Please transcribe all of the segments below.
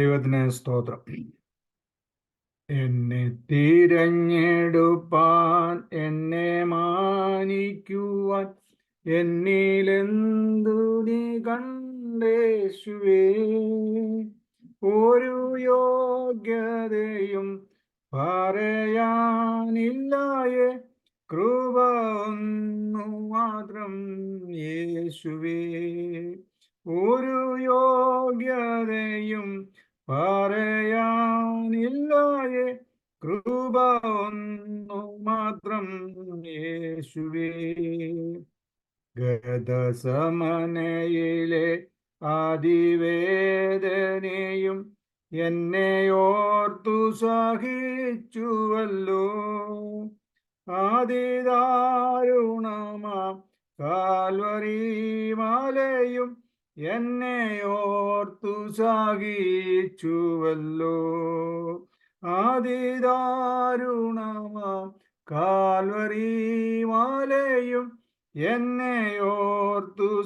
ദൈവത്തിന് സ്തോത്രം. എന്നെ തിരഞ്ഞെടുപ്പാൻ എന്നെ മാനിക്കുവാൻ എന്നിലെന്തു നീ കണ്ടേശുവേ? ഒരു യോഗ്യതയും പറയാനില്ലായേ കൃപ ഒന്നു മാത്രം യേശുവേ. ഒരു യോഗ്യതയും പറയാനില്ലായേ കൃപ ഒന്നു മാത്രം യേശുവേ. ഗതസമനയിലെ ആദിവേദനയും എന്നെ ഓർത്തു സഹിച്ചുവല്ലോ. ആദിദാരുണമാം കാൽവരി മാലയും എന്നെ ഓർത്തു സാഗിച്ചുവല്ലോ ആദിദാരുണമാം കാൽവരി മാലയും എന്നെ ഓർത്തു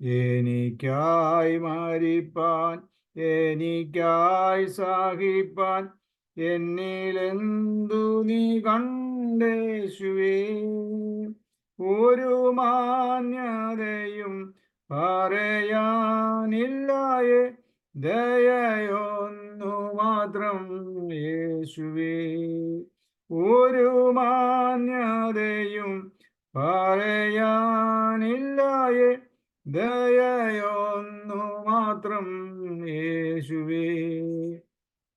എനിക്കായി മരിപ്പാൻ എനിക്കായി സഹിപ്പാൻ എന്നിലെന്തു നീ കണ്ടേശുവേ? മാന്യതയും പറയാനില്ലായേ ദയയൊന്നു മാത്രം യേശുവേ. ഒരു മാന്യതയും പറയാനില്ലായേ ദയയൊന്നു മാത്രം യേശുവേ.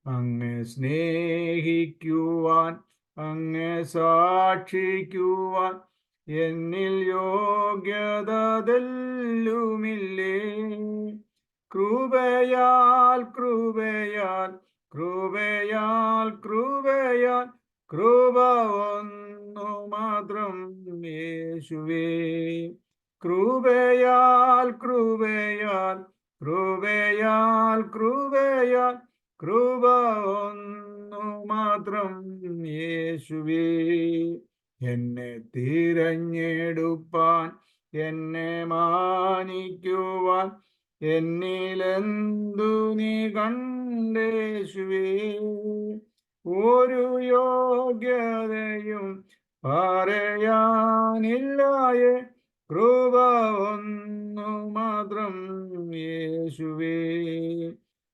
അങ്ങ് സ്നേഹിക്കുവാൻ അങ്ങ് സാക്ഷിക്കുവാൻ എന്നിൽ യോഗ്യതല്ലുമില്ലേ കൃപയാൽ കൃപയാൽ കൃപയാൽ കൃപയാൽ കൃപ ഒന്നു മാത്രം യേശുവേ. കൃപയാൽ കൃപയാൽ കൃപയാൽ കൃപയാൽ കൃപ ഒന്നു മാത്രം യേശുവേ. എന്നെ തിരഞ്ഞെടുപ്പാൻ എന്നെ മാനിക്കുവാൻ. എന്നിലെന്തു നീ കണ്ടേശുവേ ഒരു യോഗ്യതയും പറയാനില്ലായേ. കൃപ ഒന്നു മാത്രം യേശുവേ.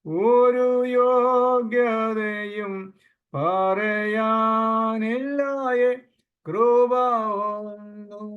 ഒരു യോഗ്യതയും പറയാനില്ലായേ. കൃപ ഒന്നു